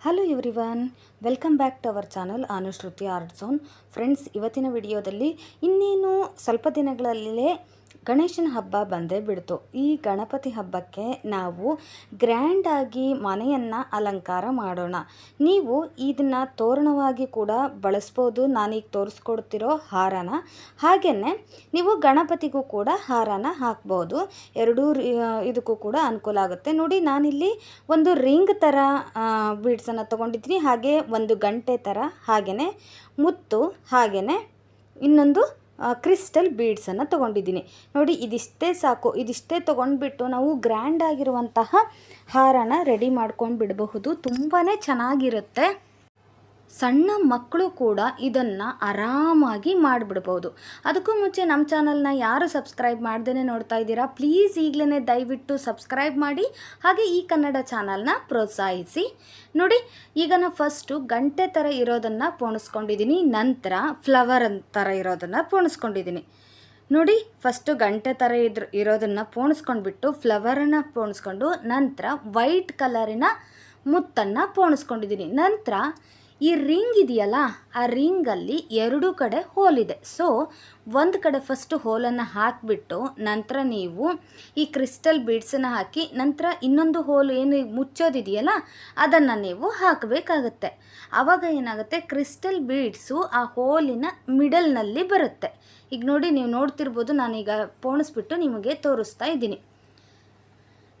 Hello everyone welcome back to our channel Anushruti art zone friends ಇವತ್ತಿನ ವಿಡಿಯೋದಲ್ಲಿ ಇನ್ನೇನು ಸ್ವಲ್ಪ ದಿನಗಳಲ್ಲೇ ಗಣೇಶನ ಹಬ್ಬ ಬಂದೇ ಬಿಡ್ತು. ಈ ಗಣಪತಿ ಹಬ್ಬಕ್ಕೆ ನಾವು ಗ್ರ್ಯಾಂಡಾಗಿ ಮನೆಯನ್ನು ಅಲಂಕಾರ ಮಾಡೋಣ. ನೀವು ಇದನ್ನು ತೋರಣವಾಗಿ ಕೂಡ ಬಳಸ್ಬೋದು. ನಾನೀಗ ತೋರಿಸ್ಕೊಡ್ತಿರೋ ಹಾರನ. ಹಾಗೆಯೇ ನೀವು ಗಣಪತಿಗೂ ಕೂಡ ಹಾರನ ಹಾಕ್ಬೋದು. ಎರಡೂ ಇದಕ್ಕೂ ಕೂಡ ಅನುಕೂಲ ಆಗುತ್ತೆ. ನೋಡಿ, ನಾನಿಲ್ಲಿ ಒಂದು ರಿಂಗ್ ಥರ ಬೀಡ್ಸನ್ನು ತೊಗೊಂಡಿದ್ದೀನಿ. ಹಾಗೆ ಒಂದು ಗಂಟೆ ಥರ ಹಾಗೆಯೇ ಮುತ್ತು ಹಾಗೆಯೇ ಇನ್ನೊಂದು ಕ್ರಿಸ್ಟಲ್ ಬೀಡ್ಸನ್ನು ತೊಗೊಂಡಿದ್ದೀನಿ. ನೋಡಿ, ಇದಿಷ್ಟೇ ಸಾಕು. ಇದಿಷ್ಟೇ ತೊಗೊಂಡ್ಬಿಟ್ಟು ನಾವು ಗ್ರ್ಯಾಂಡ್ ಆಗಿರುವಂತಹ ಹಾರನ ರೆಡಿ ಮಾಡ್ಕೊಂಡು ಬಿಡಬಹುದು ತುಂಬಾ ಚೆನ್ನಾಗಿರುತ್ತೆ. ಸಣ್ಣ ಮಕ್ಕಳು ಕೂಡ ಇದನ್ನು ಆರಾಮಾಗಿ ಮಾಡಿಬಿಡ್ಬೋದು. ಅದಕ್ಕೂ ಮುಂಚೆ ನಮ್ಮ ಚಾನಲ್ನ ಯಾರು ಸಬ್ಸ್ಕ್ರೈಬ್ ಮಾಡ್ದೇ ನೋಡ್ತಾ ಇದ್ದೀರಾ, ಪ್ಲೀಸ್ ಈಗಲೇ ದಯವಿಟ್ಟು ಸಬ್ಸ್ಕ್ರೈಬ್ ಮಾಡಿ, ಹಾಗೆ ಈ ಕನ್ನಡ ಚಾನಲ್ನ ಪ್ರೋತ್ಸಾಹಿಸಿ. ನೋಡಿ, ಈಗ ನಾನು ಫಸ್ಟು ಗಂಟೆ ಥರ ಇರೋದನ್ನು ಪೋಣಿಸ್ಕೊಂಡಿದ್ದೀನಿ ನಂತರ ಫ್ಲವರ್ ಥರ ಇರೋದನ್ನು ಪೋಣಿಸ್ಕೊಂಡಿದ್ದೀನಿ ನೋಡಿ ಫಸ್ಟು ಗಂಟೆ ಥರ ಇದ್ರ, ಇರೋದನ್ನು ಪೋಣಿಸ್ಕೊಂಡ್ಬಿಟ್ಟು ಫ್ಲವರನ್ನು ಪೋಣಿಸ್ಕೊಂಡು, ನಂತರ ವೈಟ್ ಕಲರಿನ ಮುತ್ತನ್ನು ಪೋಣಿಸ್ಕೊಂಡಿದ್ದೀನಿ ನಂತರ ಈ ರಿಂಗ್ ಇದೆಯಲ್ಲ, ಆ ರಿಂಗಲ್ಲಿ ಎರಡೂ ಕಡೆ ಹೋಲಿದೆ. ಸೊ ಒಂದು ಕಡೆ ಫಸ್ಟು ಹೋಲನ್ನು ಹಾಕಿಬಿಟ್ಟು ನಂತರ ನೀವು ಈ ಕ್ರಿಸ್ಟಲ್ ಬೀಡ್ಸನ್ನು ಹಾಕಿ ನಂತರ ಇನ್ನೊಂದು ಹೋಲ್ ಏನು ಮುಚ್ಚೋದಿದೆಯಲ್ಲ, ಅದನ್ನು ನೀವು ಹಾಕಬೇಕಾಗತ್ತೆ. ಆವಾಗ ಏನಾಗುತ್ತೆ ಕ್ರಿಸ್ಟಲ್ ಬೀಡ್ಸು ಆ ಹೋಲಿನ ಮಿಡಲ್ನಲ್ಲಿ ಬರುತ್ತೆ. ಈಗ ನೋಡಿ, ನೀವು ನೋಡ್ತಿರ್ಬೋದು, ನಾನೀಗ ಪೋಣಿಸ್ಬಿಟ್ಟು ನಿಮಗೆ ತೋರಿಸ್ತಾ ಇದ್ದೀನಿ.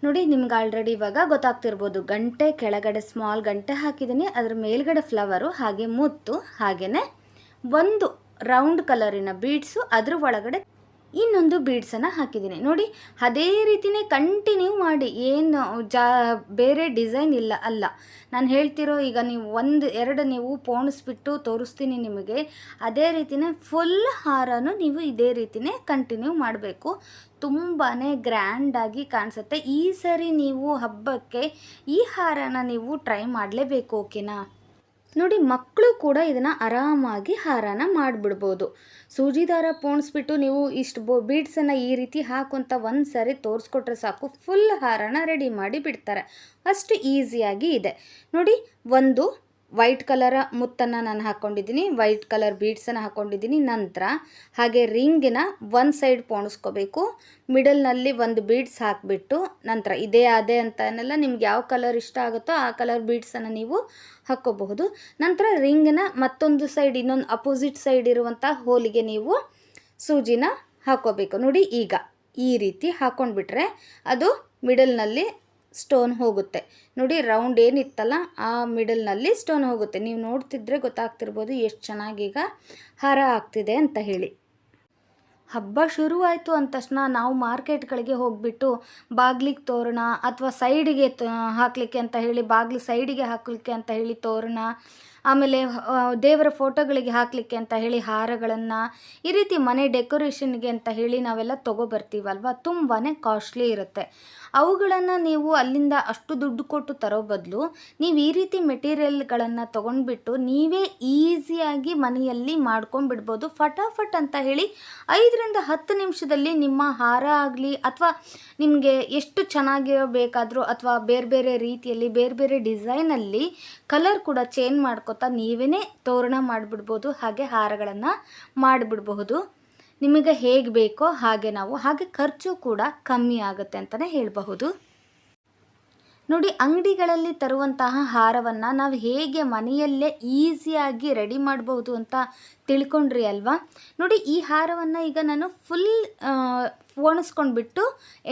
ನೋಡಿ, ನಿಮ್ಗೆ ಆಲ್ರೆಡಿ ಇವಾಗ ಗೊತ್ತಾಗ್ತಿರ್ಬೋದು. ಗಂಟೆ ಕೆಳಗಡೆ ಸ್ಮಾಲ್ ಗಂಟೆ ಹಾಕಿದ್ದೀನಿ. ಅದ್ರ ಮೇಲ್ಗಡೆ ಫ್ಲವರು ಹಾಗೆ ಮುತ್ತು ಹಾಗೆಯೇ ಒಂದು ರೌಂಡ್ ಕಲರಿನ ಬೀಡ್ಸು ಅದ್ರ ಒಳಗಡೆ ಇನ್ನೊಂದು ಬೀಡ್ಸನ್ನು ಹಾಕಿದ್ದೀನಿ. ನೋಡಿ, ಅದೇ ರೀತಿನೇ ಕಂಟಿನ್ಯೂ ಮಾಡಿ, ಏನು ಜಾ, ಬೇರೆ ಡಿಸೈನ್ ಇಲ್ಲ, ಅಲ್ಲ. ನಾನು ಹೇಳ್ತಿರೋ ಈಗ ನೀವು ಒಂದು, ಎರಡು ನೀವು ಪೋಣಿಸ್ಬಿಟ್ಟು ತೋರಿಸ್ತೀನಿ ನಿಮಗೆ. ಅದೇ ರೀತಿನೇ ಫುಲ್ ಹಾರನು ನೀವು ಇದೇ ರೀತಿನೇ ಕಂಟಿನ್ಯೂ ಮಾಡಬೇಕು. ತುಂಬಾ ಗ್ರ್ಯಾಂಡಾಗಿ ಕಾಣಿಸುತ್ತೆ. ಈ ಸರಿ ನೀವು ಹಬ್ಬಕ್ಕೆ ಈ ಹಾರನ ನೀವು ಟ್ರೈ ಮಾಡಲೇಬೇಕು ಓಕೆನಾ ನೋಡಿ, ಮಕ್ಕಳು ಕೂಡ ಇದನ್ನು ಆರಾಮಾಗಿ ಹಾರನ ಮಾಡಿಬಿಡ್ಬೋದು. ಸೂಜಿ ದಾರ ಪೋಣಿಸ್ಬಿಟ್ಟು ನೀವು ಇಷ್ಟು ಬೋ, ಬೀಡ್ಸನ್ನು ಈ ರೀತಿ ಹಾಕುವಂತ ಒಂದು ಸಾರಿ ತೋರಿಸ್ಕೊಟ್ರೆ ಸಾಕು. ಫುಲ್ ಹಾರನ ರೆಡಿ ಮಾಡಿ ಬಿಡ್ತಾರೆ. ಅಷ್ಟು ಈಸಿಯಾಗಿ ಇದೆ. ನೋಡಿ, ಒಂದು ವೈಟ್ ಕಲರ ಮುತ್ತನ್ನು ನಾನು ಹಾಕ್ಕೊಂಡಿದ್ದೀನಿ ವೈಟ್ ಕಲರ್ ಬೀಡ್ಸನ್ನು ಹಾಕ್ಕೊಂಡಿದ್ದೀನಿ ನಂತರ. ಹಾಗೆ ರಿಂಗಿನ ಒಂದು ಸೈಡ್ ಪೋಣಿಸ್ಕೋಬೇಕು. ಮಿಡಲ್ನಲ್ಲಿ ಒಂದು ಬೀಡ್ಸ್ ಹಾಕಿಬಿಟ್ಟು ನಂತರ ಇದೇ ಅದೇ ಅಂತ ಏನೆಲ್ಲ ನಿಮ್ಗೆ ಯಾವ ಕಲರ್ ಇಷ್ಟ ಆಗುತ್ತೋ ಆ ಕಲರ್ ಬೀಡ್ಸನ್ನು ನೀವು ಹಾಕ್ಕೋಬಹುದು. ನಂತರ ರಿಂಗಿನ ಮತ್ತೊಂದು ಸೈಡ್ ಇನ್ನೊಂದು ಅಪೋಸಿಟ್ ಸೈಡ್ ಇರುವಂಥ ಹೋಲಿಗೆ ನೀವು ಸೂಜಿನ ಹಾಕ್ಕೋಬೇಕು. ನೋಡಿ ಈಗ ಈ ರೀತಿ ಹಾಕ್ಕೊಂಡ್ಬಿಟ್ರೆ ಅದು ಮಿಡಲ್ನಲ್ಲಿ ಸ್ಟೋನ್ ಹೋಗುತ್ತೆ. ನೋಡಿ ರೌಂಡ್ ಏನಿತ್ತಲ್ಲ, ಆ ಮಿಡಲ್ನಲ್ಲಿ ಸ್ಟೋನ್ ಹೋಗುತ್ತೆ. ನೀವು ನೋಡ್ತಿದ್ರೆ ಗೊತ್ತಾಗ್ತಿರ್ಬೋದು ಎಷ್ಟು ಚೆನ್ನಾಗೀಗ ಹಾರ ಆಗ್ತಿದೆ ಅಂತ ಹೇಳಿ. ಹಬ್ಬ ಶುರುವಾಯಿತು ಅಂದ ತಕ್ಷಣ ನಾವು ಮಾರ್ಕೆಟ್ಗಳಿಗೆ ಹೋಗಿಬಿಟ್ಟು ಬಾಗ್ಲಿಗೆ ತೋರಣ ಅಥವಾ ಸೈಡಿಗೆ ಹಾಕಲಿಕ್ಕೆ ಅಂತ ಹೇಳಿ, ಬಾಗಿಲು ಸೈಡಿಗೆ ಹಾಕಲಿಕ್ಕೆ ಅಂತ ಹೇಳಿ ತೋರಣ. ಆಮೇಲೆ ದೇವರ ಫೋಟೋಗಳಿಗೆ ಹಾಕಲಿಕ್ಕೆ ಅಂತ ಹೇಳಿ ಹಾರಗಳನ್ನು, ಈ ರೀತಿ ಮನೆ ಡೆಕೋರೇಷನ್ಗೆ ಅಂತ ಹೇಳಿ ನಾವೆಲ್ಲ ತೊಗೊಬರ್ತೀವಲ್ವ? ತುಂಬಾ ಕಾಸ್ಟ್ಲಿ ಇರುತ್ತೆ. ಅವುಗಳನ್ನು ನೀವು ಅಲ್ಲಿಂದ ಅಷ್ಟು ದುಡ್ಡು ಕೊಟ್ಟು ತರೋ ಬದಲು ನೀವು ಈ ರೀತಿ ಮೆಟೀರಿಯಲ್ಗಳನ್ನು ತೊಗೊಂಡ್ಬಿಟ್ಟು ನೀವೇ ಈಸಿಯಾಗಿ ಮನೆಯಲ್ಲಿ ಮಾಡ್ಕೊಂಡ್ಬಿಡ್ಬೋದು. ಫಟಾಫಟ್ ಅಂತ ಹೇಳಿ ಐದರಿಂದ ಹತ್ತು ನಿಮಿಷದಲ್ಲಿ ನಿಮ್ಮ ಹಾರ ಆಗಲಿ ಅಥವಾ ನಿಮಗೆ ಎಷ್ಟು ಚೆನ್ನಾಗಿರಬೇಕಾದರೂ ಅಥವಾ ಬೇರೆ ಬೇರೆ ರೀತಿಯಲ್ಲಿ ಬೇರೆ ಬೇರೆ ಡಿಸೈನಲ್ಲಿ ಕಲರ್ ಕೂಡ ಚೇಂಜ್ ಮಾಡ್ಕೊತಾ ನೀವೇ ತೋರಣ ಮಾಡಿಬಿಡ್ಬೋದು, ಹಾಗೆ ಹಾರಗಳನ್ನು ಮಾಡಿಬಿಡಬಹುದು. ನಿಮಗೆ ಹೇಗೆ ಬೇಕೋ ಹಾಗೆ ನಾವು, ಹಾಗೆ ಖರ್ಚು ಕೂಡ ಕಮ್ಮಿ ಆಗುತ್ತೆ ಅಂತಲೇ ಹೇಳಬಹುದು. ನೋಡಿ, ಅಂಗಡಿಗಳಲ್ಲಿ ತರುವಂತಹ ಹಾರವನ್ನು ನಾವು ಹೇಗೆ ಮನೆಯಲ್ಲೇ ಈಸಿಯಾಗಿ ರೆಡಿ ಮಾಡ್ಬೋದು ಅಂತ ತಿಳ್ಕೊಂಡ್ರಿ ಅಲ್ವಾ? ನೋಡಿ, ಈ ಹಾರವನ್ನು ಈಗ ನಾನು ಫುಲ್ ಒಣಸ್ಕೊಂಡ್ಬಿಟ್ಟು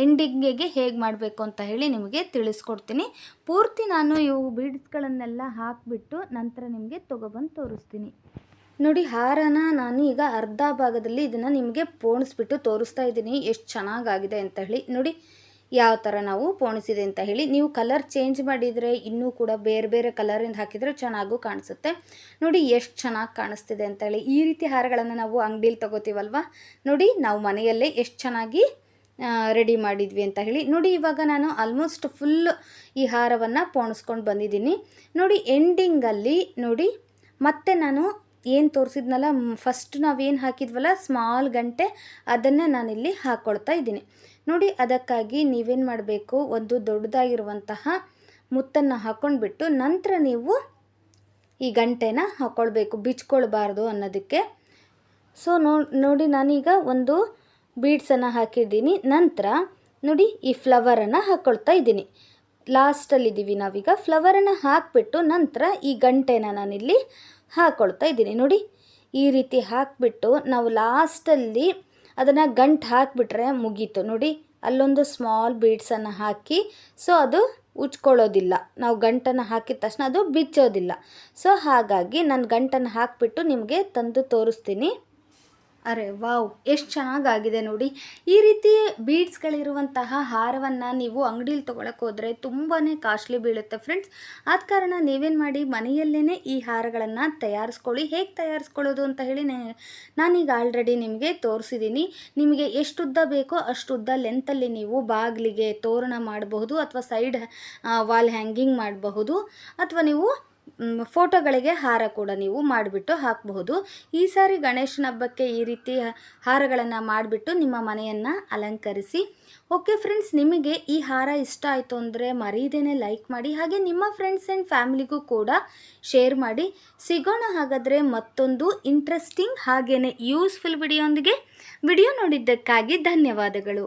ಎಂಡಿಂಗಿಗೆ ಹೇಗೆ ಮಾಡಬೇಕು ಅಂತ ಹೇಳಿ ನಿಮಗೆ ತಿಳಿಸ್ಕೊಡ್ತೀನಿ. ಪೂರ್ತಿ ನಾನು ಇವು ಬೀಡ್ಸ್ಗಳನ್ನೆಲ್ಲ ಹಾಕಿಬಿಟ್ಟು ನಂತರ ನಿಮಗೆ ತೊಗೊಬಂದು ತೋರಿಸ್ತೀನಿ. ನೋಡಿ, ಹಾರನ ನಾನು ಈಗ ಅರ್ಧ ಭಾಗದಲ್ಲಿ ಇದನ್ನು ನಿಮಗೆ ಪೋಣಿಸ್ಬಿಟ್ಟು ತೋರಿಸ್ತಾ ಇದ್ದೀನಿ. ಎಷ್ಟು ಚೆನ್ನಾಗಾಗಿದೆ ಅಂತ ಹೇಳಿ. ನೋಡಿ ಯಾವ ಥರ ನಾವು ಪೋಣಿಸಿದೆ ಅಂತ ಹೇಳಿ. ನೀವು ಕಲರ್ ಚೇಂಜ್ ಮಾಡಿದರೆ ಇನ್ನೂ ಕೂಡ ಬೇರೆ ಬೇರೆ ಕಲರಿಂದ ಹಾಕಿದರೆ ಚೆನ್ನಾಗೂ ಕಾಣಿಸುತ್ತೆ. ನೋಡಿ ಎಷ್ಟು ಚೆನ್ನಾಗಿ ಕಾಣಿಸ್ತಿದೆ ಅಂತ ಹೇಳಿ. ಈ ರೀತಿ ಹಾರಗಳನ್ನು ನಾವು ಅಂಗಡೀಲಿ ತಗೋತೀವಲ್ವ? ನೋಡಿ ನಾವು ಮನೆಯಲ್ಲೇ ಎಷ್ಟು ಚೆನ್ನಾಗಿ ರೆಡಿ ಮಾಡಿದ್ವಿ ಅಂತ ಹೇಳಿ. ನೋಡಿ ಇವಾಗ ನಾನು ಆಲ್ಮೋಸ್ಟ್ ಫುಲ್ ಈ ಹಾರವನ್ನು ಪೋಣಿಸ್ಕೊಂಡು ಬಂದಿದ್ದೀನಿ. ನೋಡಿ ಎಂಡಿಂಗಲ್ಲಿ ನೋಡಿ ಮತ್ತೆ ನಾನು ಏನು ತೋರಿಸಿದ್ನಲ್ಲ ಫಸ್ಟ್ ನಾವೇನು ಹಾಕಿದ್ವಲ್ಲ ಸ್ಮಾಲ್ ಗಂಟೆ ಅದನ್ನು ನಾನಿಲ್ಲಿ ಹಾಕ್ಕೊಳ್ತಾ ಇದ್ದೀನಿ. ನೋಡಿ, ಅದಕ್ಕಾಗಿ ನೀವೇನು ಮಾಡಬೇಕು? ಒಂದು ದೊಡ್ಡದಾಗಿರುವಂತಹ ಮುತ್ತನ್ನು ಹಾಕ್ಕೊಂಡ್ಬಿಟ್ಟು ನಂತರ ನೀವು ಈ ಗಂಟೆನ ಹಾಕ್ಕೊಳ್ಬೇಕು ಬಿಚ್ಕೊಳ್ಬಾರ್ದು ಅನ್ನೋದಕ್ಕೆ. ಸೊ ನೋಡಿ, ನಾನೀಗ ಒಂದು ಬೀಡ್ಸನ್ನು ಹಾಕಿದ್ದೀನಿ. ನಂತರ ನೋಡಿ, ಈ ಫ್ಲವರನ್ನು ಹಾಕ್ಕೊಳ್ತಾ ಇದ್ದೀನಿ. ಲಾಸ್ಟಲ್ಲಿದ್ದೀವಿ ನಾವೀಗ. ಫ್ಲವರನ್ನು ಹಾಕಿಬಿಟ್ಟು ನಂತರ ಈ ಗಂಟೆನ ನಾನಿಲ್ಲಿ ಹಾಕ್ಕೊಳ್ತಾ ಇದ್ದೀನಿ. ನೋಡಿ, ಈ ರೀತಿ ಹಾಕಿಬಿಟ್ಟು ನಾವು ಲಾಸ್ಟಲ್ಲಿ ಅದನ್ನು ಗಂಟು ಹಾಕಿಬಿಟ್ರೆ ಮುಗೀತು. ನೋಡಿ, ಅಲ್ಲೊಂದು ಸ್ಮಾಲ್ ಬೀಡ್ಸನ್ನು ಹಾಕಿ ಸೊ ಅದು ಉಚ್ಕೊಳ್ಳೋದಿಲ್ಲ ನಾವು ಗಂಟನ್ನು ಹಾಕಿದ ತಕ್ಷಣ ಅದು ಬಿಚ್ಚೋದಿಲ್ಲ. ಸೊ ಹಾಗಾಗಿ ನಾನು ಗಂಟನ್ನು ಹಾಕಿಬಿಟ್ಟು ನಿಮಗೆ ತಂದು ತೋರಿಸ್ತೀನಿ. ಅರೆ ವಾವ್, ಎಷ್ಟು ಚೆನ್ನಾಗಾಗಿದೆ ನೋಡಿ. ಈ ರೀತಿ ಬೀಡ್ಸ್ಗಳಿರುವಂತಹ ಹಾರವನ್ನು ನೀವು ಅಂಗಡೀಲಿ ತೊಗೊಳಕ್ಕೆ ಹೋದರೆ ತುಂಬಾ ಕಾಸ್ಟ್ಲಿ ಬೀಳುತ್ತೆ ಫ್ರೆಂಡ್ಸ್ ಆದ ಕಾರಣ ನೀವೇನು ಮಾಡಿ ಮನೆಯಲ್ಲೇ ಈ ಹಾರಗಳನ್ನು ತಯಾರಿಸ್ಕೊಳ್ಳಿ. ಹೇಗೆ ತಯಾರಿಸ್ಕೊಳ್ಳೋದು ಅಂತ ಹೇಳಿ ನಾನೀಗ ಆಲ್ರೆಡಿ ನಿಮಗೆ ತೋರಿಸಿದ್ದೀನಿ ನಿಮಗೆ ಎಷ್ಟು ಉದ್ದ ಬೇಕೋ ಅಷ್ಟು ಉದ್ದ ಲೆಂತಲ್ಲಿ ನೀವು ಬಾಗಿಲಿಗೆ ತೋರಣ ಮಾಡಬಹುದು ಅಥವಾ ಸೈಡ್ ವಾಲ್ ಹ್ಯಾಂಗಿಂಗ್ ಮಾಡಬಹುದು. ಅಥವಾ ನೀವು ಫೋಟೋಗಳಿಗೆ ಹಾರ ಕೂಡ ನೀವು ಮಾಡಿಬಿಟ್ಟು ಹಾಕಬಹುದು. ಈ ಸಾರಿ ಗಣೇಶನ ಹಬ್ಬಕ್ಕೆ ಈ ರೀತಿ ಹಾರಗಳನ್ನು ಮಾಡಿಬಿಟ್ಟು ನಿಮ್ಮ ಮನೆಯನ್ನು ಅಲಂಕರಿಸಿ. ಓಕೆ ಫ್ರೆಂಡ್ಸ್ ನಿಮಗೆ ಈ ಹಾರ ಇಷ್ಟ ಆಯಿತು ಅಂದರೆ ಮರೀದೇನೆ ಲೈಕ್ ಮಾಡಿ, ಹಾಗೆ ನಿಮ್ಮ ಫ್ರೆಂಡ್ಸ್ ಆ್ಯಂಡ್ ಫ್ಯಾಮಿಲಿಗೂ ಕೂಡ ಶೇರ್ ಮಾಡಿ. ಸಿಗೋಣ ಹಾಗಾದರೆ ಮತ್ತೊಂದು ಇಂಟ್ರೆಸ್ಟಿಂಗ್ ಹಾಗೇ ಯೂಸ್ಫುಲ್ ವಿಡಿಯೋಂದಿಗೆ ವಿಡಿಯೋ ನೋಡಿದ್ದಕ್ಕಾಗಿ ಧನ್ಯವಾದಗಳು.